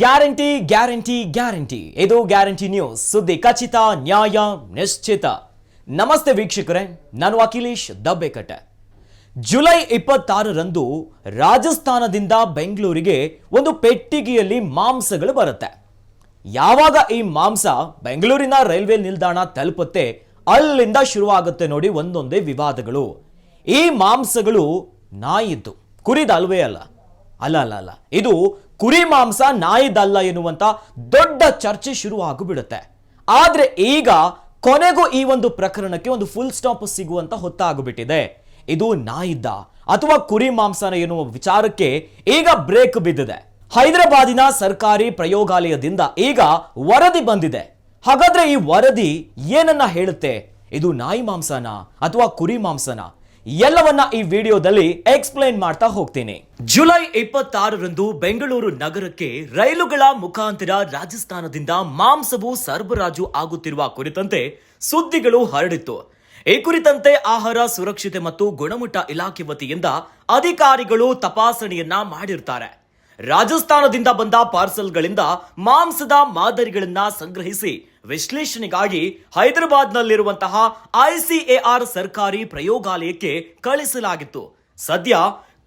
Guarantee guarantee guarantee. ಇದು guarantee news. ಸುದ್ದಿ ಖಚಿತ, ನ್ಯಾಯ, ನಿಶ್ಚಿತ. ನಮಸ್ತೆ ವೀಕ್ಷಕರೇ, ನಾನು ಅಖಿಲೇಶ್ ದಬ್ಬೆಕಟ್ಟೆ. ಜುಲೈ ಇಪ್ಪತ್ತಾರರಂದು ರಾಜಸ್ಥಾನದಿಂದ ಬೆಂಗಳೂರಿಗೆ ಒಂದು ಪೆಟ್ಟಿಗೆಯಲ್ಲಿ ಮಾಂಸಗಳು ಬರುತ್ತೆ. ಯಾವಾಗ ಈ ಮಾಂಸ ಬೆಂಗಳೂರಿನ ರೈಲ್ವೆ ನಿಲ್ದಾಣ ತಲುಪುತ್ತೆ, ಅಲ್ಲಿಂದ ಶುರುವಾಗುತ್ತೆ ನೋಡಿ ಒಂದೊಂದೇ ವಿವಾದಗಳು. ಈ ಮಾಂಸಗಳು ನಾಯಿದ್ದು, ಕುರಿದಲ್ವೇ ಅಲ್ಲ. ಅಲ್ಲ ಅಲ್ಲ ಅಲ್ಲ. ಇದು ಕುರಿ ಮಾಂಸ ನಾಯಿದಲ್ಲ ಎನ್ನುವಂಥ ದೊಡ್ಡ ಚರ್ಚೆ ಶುರು ಆಗಿಬಿಡುತ್ತೆ ಆದ್ರೆ ಈಗ ಕೊನೆಗೂ ಈ ಒಂದು ಪ್ರಕರಣಕ್ಕೆ ಒಂದು ಫುಲ್ ಸ್ಟಾಪ್ ಸಿಗುವಂತ ಹೊತ್ತಾಗುಬಿಟ್ಟಿದೆ. ಇದು ನಾಯಿದ್ದ ಅಥವಾ ಕುರಿ ಮಾಂಸನ ಎನ್ನುವ ವಿಚಾರಕ್ಕೆ ಈಗ ಬ್ರೇಕ್ ಬಿದ್ದಿದೆ. ಹೈದರಾಬಾದಿನ ಸರ್ಕಾರಿ ಪ್ರಯೋಗಾಲಯದಿಂದ ಈಗ ವರದಿ ಬಂದಿದೆ. ಹಾಗಾದ್ರೆ ಈ ವರದಿ ಏನನ್ನ ಹೇಳುತ್ತೆ? ಇದು ನಾಯಿ ಮಾಂಸನ ಅಥವಾ ಕುರಿ ಮಾಂಸನ ಎಲ್ಲವನ್ನ ಈ ವಿಡಿಯೋದಲ್ಲಿ ಎಕ್ಸ್ಪ್ಲೈನ್ ಮಾಡ್ತಾ ಹೋಗ್ತೀನಿ. ಜುಲೈ ಇಪ್ಪತ್ತಾರರಂದು ಬೆಂಗಳೂರು ನಗರಕ್ಕೆ ರೈಲುಗಳ ಮುಖಾಂತರ ರಾಜಸ್ಥಾನದಿಂದ ಮಾಂಸವು ಸರಬರಾಜು ಆಗುತ್ತಿರುವ ಕುರಿತಂತೆ ಸುದ್ದಿಗಳು ಹರಡಿತ್ತು. ಈ ಕುರಿತಂತೆ ಆಹಾರ ಸುರಕ್ಷತೆ ಮತ್ತು ಗುಣಮಟ್ಟ ಇಲಾಖೆ ವತಿಯಿಂದ ಅಧಿಕಾರಿಗಳು ತಪಾಸಣೆಯನ್ನ ಮಾಡಿರ್ತಾರೆ. ರಾಜಸ್ಥಾನದಿಂದ ಬಂದ ಪಾರ್ಸೆಲ್ಗಳಿಂದ ಮಾಂಸದ ಮಾದರಿಗಳನ್ನ ಸಂಗ್ರಹಿಸಿ ವಿಶ್ಲೇಷಣೆಗಾಗಿ ಹೈದರಾಬಾದ್ನಲ್ಲಿರುವಂತಹ ಐಸಿಎಆರ್ ಸರ್ಕಾರಿ ಪ್ರಯೋಗಾಲಯಕ್ಕೆ ಕಳಿಸಲಾಗಿತ್ತು. ಸದ್ಯ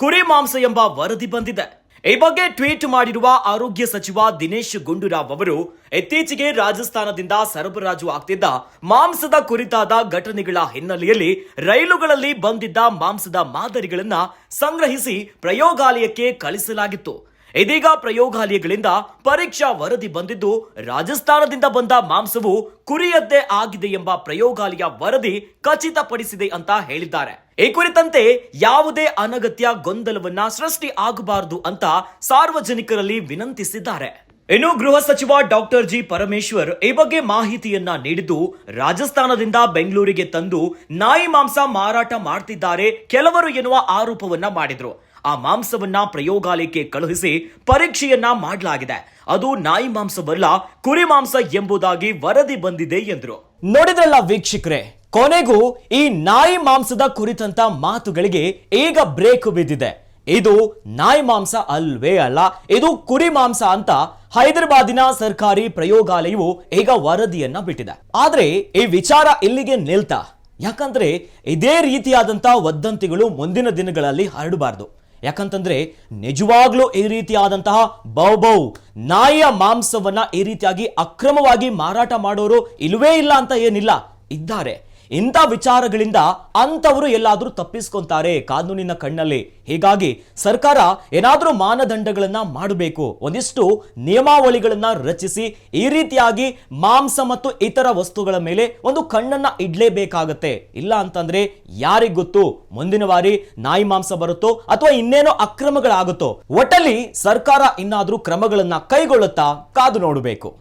ಕುರಿ ಮಾಂಸ ಎಂಬ ವರದಿ ಬಂದಿದೆ. ಈ ಬಗ್ಗೆ ಟ್ವೀಟ್ ಮಾಡಿರುವ ಆರೋಗ್ಯ ಸಚಿವ ದಿನೇಶ್ ಗುಂಡೂರಾವ್ ಅವರು, ಇತ್ತೀಚೆಗೆ ರಾಜಸ್ಥಾನದಿಂದ ಸರಬರಾಜು ಆಗ್ತಿದ್ದ ಮಾಂಸದ ಕುರಿತಾದ ಘಟನೆಗಳ ಹಿನ್ನೆಲೆಯಲ್ಲಿ ರೈಲುಗಳಲ್ಲಿ ಬಂದಿದ್ದ ಮಾಂಸದ ಮಾದರಿಗಳನ್ನ ಸಂಗ್ರಹಿಸಿ ಪ್ರಯೋಗಾಲಯಕ್ಕೆ ಕಳಿಸಲಾಗಿತ್ತು. ಇದೀಗ ಪ್ರಯೋಗಾಲಯಗಳಿಂದ ಪರೀಕ್ಷಾ ವರದಿ ಬಂದಿದ್ದು, ರಾಜಸ್ಥಾನದಿಂದ ಬಂದ ಮಾಂಸವು ಕುರಿಯದ್ದೇ ಆಗಿದೆ ಎಂಬ ಪ್ರಯೋಗಾಲಯ ವರದಿ ಖಚಿತಪಡಿಸಿದೆ ಅಂತ ಹೇಳಿದ್ದಾರೆ. ಈ ಕುರಿತಂತೆ ಯಾವುದೇ ಅನಗತ್ಯ ಗೊಂದಲವನ್ನ ಸೃಷ್ಟಿ ಆಗಬಾರದು ಅಂತ ಸಾರ್ವಜನಿಕರಲ್ಲಿ ವಿನಂತಿಸಿದ್ದಾರೆ. ಇನ್ನು ಗೃಹ ಸಚಿವ ಡಾಕ್ಟರ್ ಜಿ ಪರಮೇಶ್ವರ್ ಈ ಬಗ್ಗೆ ಮಾಹಿತಿಯನ್ನ ನೀಡಿದ್ದು, ರಾಜಸ್ಥಾನದಿಂದ ಬೆಂಗಳೂರಿಗೆ ತಂದು ನಾಯಿ ಮಾಂಸ ಮಾರಾಟ ಮಾಡ್ತಿದ್ದಾರೆ ಕೆಲವರು ಎನ್ನುವ ಆರೋಪವನ್ನ ಮಾಡಿದ್ರು. ಆ ಮಾಂಸವನ್ನ ಪ್ರಯೋಗಾಲಯಕ್ಕೆ ಕಳುಹಿಸಿ ಪರೀಕ್ಷೆಯನ್ನ ಮಾಡಲಾಗಿದೆ. ಅದು ನಾಯಿ ಮಾಂಸವಲ್ಲ ಕುರಿ ಮಾಂಸ ಎಂಬುದಾಗಿ ವರದಿ ಬಂದಿದೆ ಎಂದರು. ನೋಡಿದ್ರಲ್ಲ ವೀಕ್ಷಕರೇ, ಕೊನೆಗೂ ಈ ನಾಯಿ ಮಾಂಸದ ಕುರಿತಂತ ಮಾತುಗಳಿಗೆ ಈಗ ಬ್ರೇಕ್ ಬಿದ್ದಿದೆ. ಇದು ನಾಯಿ ಮಾಂಸ ಅಲ್ವೇ ಅಲ್ಲ, ಇದು ಕುರಿ ಮಾಂಸ ಅಂತ ಹೈದರಾಬಾದಿನ ಸರ್ಕಾರಿ ಪ್ರಯೋಗಾಲಯವು ಈಗ ವರದಿಯನ್ನ ಬಿಟ್ಟಿದೆ. ಆದ್ರೆ ಈ ವಿಚಾರ ಇಲ್ಲಿಗೆ ನಿಲ್ತಾ. ಯಾಕಂದ್ರೆ ಇದೇ ರೀತಿಯಾದಂತಹ ವದಂತಿಗಳು ಮುಂದಿನ ದಿನಗಳಲ್ಲಿ ಹರಡಬಾರ್ದು. ಯಾಕಂತಂದ್ರೆ ನಿಜವಾಗ್ಲೂ ಈ ರೀತಿಯಾದಂತಹ ಬೌ ಬೌ ನಾಯಿಯ ಮಾಂಸವನ್ನ ಈ ರೀತಿಯಾಗಿ ಅಕ್ರಮವಾಗಿ ಮಾರಾಟ ಮಾಡೋರು ಇಲ್ವೇ ಇಲ್ಲ ಅಂತ ಏನಿಲ್ಲ. ಇದ್ದಾರೆ. ಇಂಥ ವಿಚಾರಗಳಿಂದ ಅಂಥವರು ಎಲ್ಲಾದರೂ ತಪ್ಪಿಸ್ಕೊಂತಾರೆ ಕಾನೂನಿನ ಕಣ್ಣಲ್ಲಿ. ಹೀಗಾಗಿ ಸರ್ಕಾರ ಏನಾದರೂ ಮಾನದಂಡಗಳನ್ನು ಮಾಡಬೇಕು. ಒಂದಿಷ್ಟು ನಿಯಮಾವಳಿಗಳನ್ನು ರಚಿಸಿ, ಈ ರೀತಿಯಾಗಿ ಮಾಂಸ ಮತ್ತು ಇತರ ವಸ್ತುಗಳ ಮೇಲೆ ಒಂದು ಕಣ್ಣನ್ನು ಇಡಲೇಬೇಕಾಗತ್ತೆ. ಇಲ್ಲ ಅಂತಂದ್ರೆ ಯಾರಿಗೆ ಗೊತ್ತು? ಮುಂದಿನ ಬಾರಿ ನಾಯಿ ಮಾಂಸ ಬರುತ್ತೋ ಅಥವಾ ಇನ್ನೇನೋ ಅಕ್ರಮಗಳಾಗುತ್ತೋ? ಒಟ್ಟಲ್ಲಿ ಸರ್ಕಾರ ಇನ್ನಾದರೂ ಕ್ರಮಗಳನ್ನು ಕೈಗೊಳ್ಳುತ್ತಾ ಕಾದು ನೋಡಬೇಕು.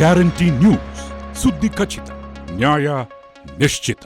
ಗ್ಯಾರಂಟಿ ನ್ಯೂಸ್ ಸುದ್ದಿ ಖಚಿತ. ನ್ಯಾಯ ನಿಶ್ಚಿತ